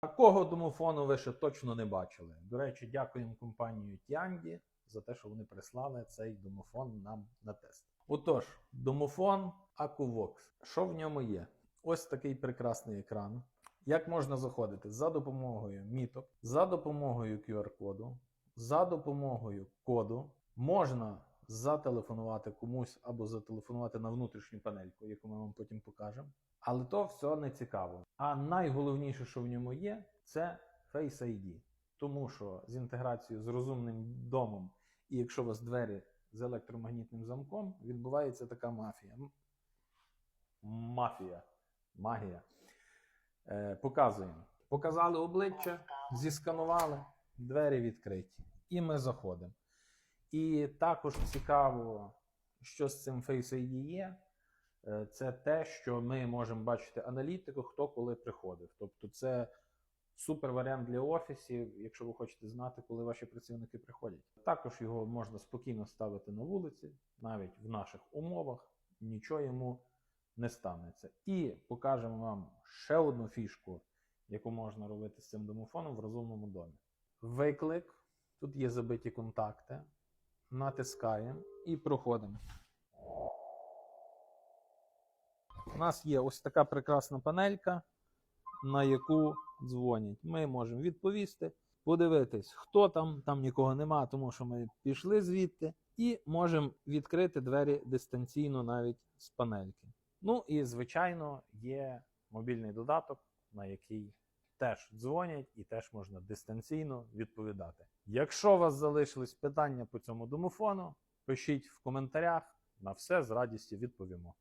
Такого домофону ви ще точно не бачили. До речі, дякуємо компанію Тянді за те, що вони прислали цей домофон нам на тест. Отож, домофон AcuVox. Що в ньому є? Ось такий прекрасний екран. Як можна заходити? За допомогою міток, за допомогою QR-коду, за допомогою коду можна зателефонувати комусь або зателефонувати на внутрішню панельку, яку ми вам потім покажемо. Але то все не цікаво. А найголовніше, що в ньому є, це Face ID. Тому що з інтеграцією з розумним домом, і якщо у вас двері з електромагнітним замком, відбувається така мафія. Мафія. Магія. Е, показуємо. Показали обличчя, зісканували, двері відкриті. І ми заходимо. І також цікаво, що з цим Face ID є. Е, Це те, що ми можемо бачити аналітику, хто коли приходив. Тобто, це супер варіант для офісів, якщо ви хочете знати, коли ваші працівники приходять. Також його можна спокійно ставити на вулиці, навіть в наших умовах, нічого йому не станеться. І покажемо вам ще одну фішку, яку можна робити з цим домофоном в розумному домі. Виклик, тут є забиті контакти, натискаємо і проходимо. У нас є ось така прекрасна панелька, на яку дзвонять. Ми можемо відповісти, подивитись, хто там, там нікого нема, тому що ми пішли звідти, і можемо відкрити двері дистанційно навіть з панельки. Ну і звичайно є мобільний додаток, на який теж дзвонять і теж можна дистанційно відповідати. Якщо у вас залишились питання по цьому домофону, пишіть в коментарях. На все з радістю відповімо.